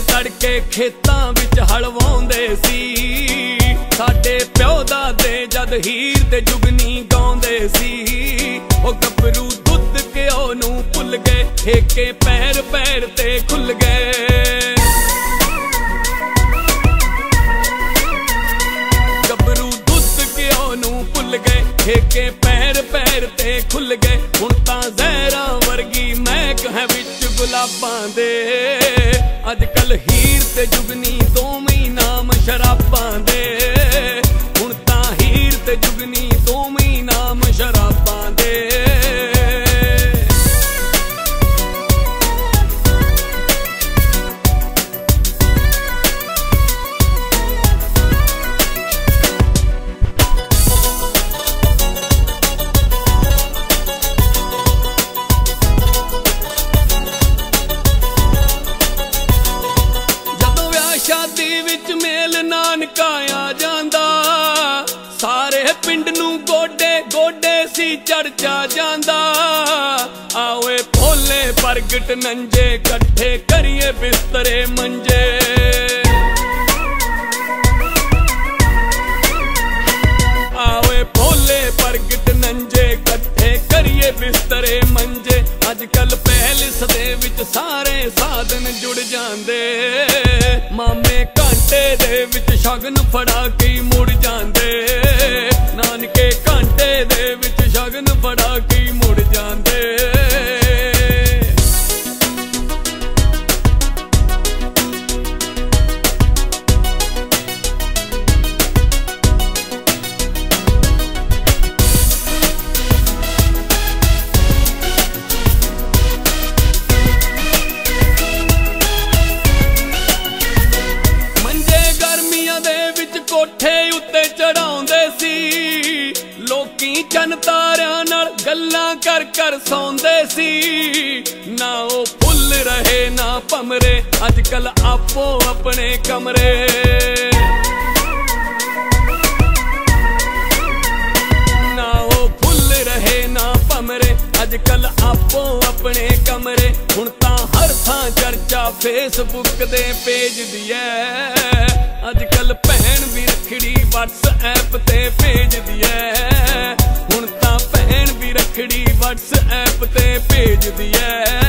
ਤੜਕੇ ਖੇਤਾਂ ਵਿੱਚ ਹਲਵਾਉਂਦੇ ਸੀ। ਸਾਡੇ ਪਿਓ ਦਾਦੇ ਜਦ ਹੀਰ ਤੇ ਜੁਗਨੀ ਗਾਉਂਦੇ ਸੀ। ਉਹ ਗੱਭਰੂ ਦੁੱਧ ਘਿਓ ਨੂੰ ਭੁੱਲ ਗਏ, ਠੇਕੇ ਪੈਰ ਪੈਰ ਤੇ ਖੁੱਲ ਗਏ। ਗੱਭਰੂ ਦੁੱਧ ਘਿਓ ਨੂੰ ਭੁੱਲ ਗਏ, ਠੇਕੇ ਪੈਰ ਪੈਰ ਤੇ ਖੁੱਲ ਗਏ। ਹੁਣ ਤਾਂ ਜ਼ਹਿਰਾਂ ਵਰਗੀ ਮਹਿਕ ਹੈ ਵਿੱਚ ਗੁਲਾਬਾਂ ਦੇ। ਅੱਜ ਕੱਲ ਹੀਰ ਤੇ ਜੁਗਨੀ ਦੋਵੇਂ ਹੀ ਨਾਮ ਸ਼ਰਾਬਾਂ ਦੇ। ਹੁਣ ਤਾਂ ਹੀਰ ਤੇ ਜੁਗਨੀ ਨਾਨਕਾ ਆ ਜਾਂਦਾ। ਸਾਰੇ ਪਿੰਡ ਨੂੰ ਗੋਡੇ ਗੋਡੇ ਸੀ ਚੜਚਾ ਜਾਂਦਾ। ਆਵੇ ਭੋਲੇ ਪ੍ਰਗਟ ਨੰਜੇ, ਇਕੱਠੇ ਕਰੀਏ ਬਿਸਤਰੇ ਮੰਜੇ। ਆਵੇ ਭੋਲੇ ਪ੍ਰਗਟ ਨੰਜੇ, ਇਕੱਠੇ ਕਰੀਏ ਬਿਸਤਰੇ ਮੰਜੇ। ਅੱਜ ਕੱਲ ਪਹਿਲਿਸ ਦੇ ਵਿੱਚ ਸਾਰੇ ਸਾਧਨ ਜੁੜ ਜਾਂਦੇ। ਮਾਮੇ ਘੰਟੇ ਦੇ ਵਿੱਚ ਸ਼ਗਨ ਫੜਾ ਕੇ ਮੁੜ ਜਾਂਦੇ। ਨਾਨਕੇ ਘੰਟੇ ਦੇ ਵਿੱਚ ਸ਼ਗਨ ਫੜਾ ਕੇ ਵਿੱਚ ਕੋਠੇ ਉੱਤੇ ਚੜਾਉਂਦੇ ਸੀ। ਲੋਕੀ ਚੰਨ ਨਾਲ ਗੱਲਾਂ ਕਰ ਕਰ ਸੌਂਦੇ ਸੀ। ਨਾ ਉਹ ਫੁੱਲ ਰਹੇ, ਨਾ ਭਮਰੇ ਅੱਜ ਕੱਲ ਆਪੋ ਆਪਣੇ ਕਮਰੇ। ਨਾ ਉਹ ਫੁੱਲ ਰਹੇ, ਨਾ ਭਮਰੇ ਅੱਜ ਕੱਲ ਆਪੋ ਆਪਣੇ ਕਮਰੇ। ਹੁਣ ਹਰ ਥਾਂ ਚਰਚਾ ਫੇਸਬੁੱਕ ਦੇ ਪੇਜ ਦੀ ਐ। ਅੱਜ ਕੱਲ ਭੈਣ ਵੀ ਰਖੜੀ WhatsApp ਤੇ ਭੇਜਦੀ ਐ। ਹੁਣ ਤਾਂ ਭੈਣ ਵੀ ਰਖੜੀ WhatsApp ਤੇ ਭੇਜਦੀ ਐ।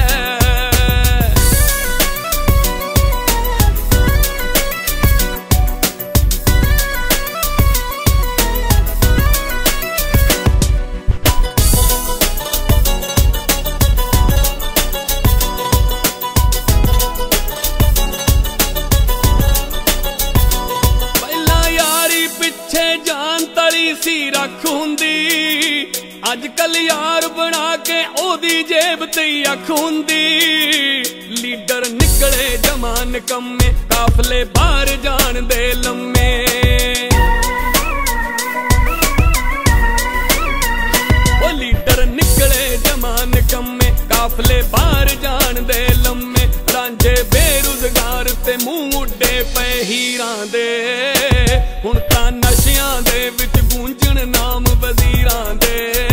ਤਲੀ ਰੱਖ ਹੁੰਦੀ। ਅੱਜ ਕੱਲ ਯਾਰ ਬਣਾ ਕੇ ਉਹਦੀ ਜੇਬ ਤੇ ਹੀ ਅੱਖ ਹੁੰਦੀ। ਲੀਡਰ ਨਿਕਲੇ ਜਮਾਨ ਕੰਮੇ, ਕਾਫਲੇ ਬਾਹਰ ਜਾਣ ਦੇ ਲੰਮੇ। ਉਹ ਲੀਡਰ ਨਿਕਲੇ ਜਮਾਨ ਕੰਮੇ, ਕਾਫਲੇ ਬਾਹਰ ਜਾਣ ਦੇ ਲੰਮੇ। ਰਾਂਝੇ ਬੇਰੁਜ਼ਗਾਰ ਤੇ ਮੂੰਹ ਉੱਡੇ ਪਏ ਹੀਰਾਂ ਦੇ। ਹੁਣ ਤਾਂ ਨਸ਼ਿਆਂ ਦੇ ਵਿੱਚ ਗੂੰਜਣ ਨਾਮ ਵਜ਼ੀਰਾਂ ਦੇ।